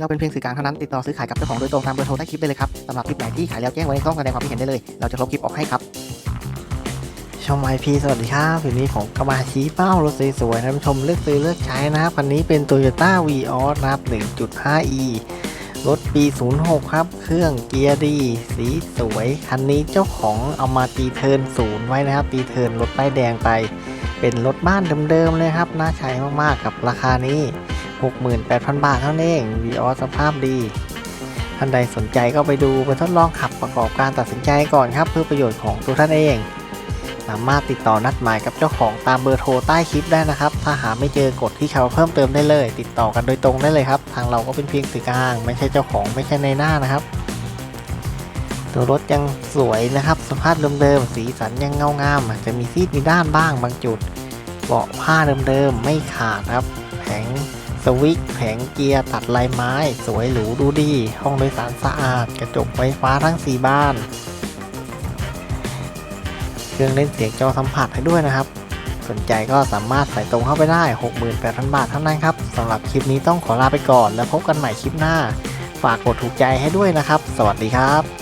เราเป็นเพียงสื่อกลางเท่านั้นติดต่อซื้อขายกับเจ้าของโดยตรงตามเบอร์โทรใต้คลิปได้เลยครับสำหรับคลิปไหนที่ขายแล้วแจ้งไว้ในช่องแสดงความคิดเห็นได้เลย เราจะลบคลิปออกให้ครับช่องไอพีสวัสดีครับวันนี้ผมก็มาชี้เป้ารถสวยๆนะท่านผู้ชมเลือกซื้อเลือกใช้นะครับคันนี้เป็น Toyota v ีออสนะครับ 1.5e รถปี 06 ครับ เครื่องเกียร์ดี สีสวย คันนี้เจ้าของเอามาตีเทินศูนย์ไว้นะครับ ตีเทินรถป้ายแดงไป เป็นรถบ้านเดิมๆเลยครับ น่าใช้มากๆกับราคานี้ 68,000 บาทเท่านั้นเองวีออสภาพดี ท่านใดสนใจก็ไปดูไปทดลองขับประกอบการตัดสินใจก่อนครับ เพื่อประโยชน์ของตัวท่านเอง สามารถติดต่อนัดหมายกับเจ้าของตามเบอร์โทรใต้คลิปได้นะครับ ถ้าหาไม่เจอกดที่เขาเพิ่มเติมได้เลย ติดต่อกันโดยตรงได้เลยครับ ทางเราก็เป็นเพียงสื่อกลาง ไม่ใช่เจ้าของไม่ใช่ในหน้านะครับตัวรถยังสวยนะครับ สภาพเดิมๆ สีสันยังเงางามอาจจะมีซีดมีด้านบ้างบางจุด เบาะผ้าเดิมๆ ไม่ขาดครับ แผง สวิตช์แผงเกียร์ตัดลายไม้ สวยหรูดูดี ห้องโดยสารสะอาด กระจกไฟฟ้าทั้ง 4 บ้าน เครื่องเล่นเสียงจอสัมผัสให้ด้วยนะครับ สนใจก็สามารถใส่ตรงเข้าไปได้ 68,000 บาทเท่านั้นครับสำหรับคลิปนี้ต้องขอลาไปก่อน แล้วพบกันใหม่คลิปหน้า ฝากกดถูกใจให้ด้วยนะครับ สวัสดีครับ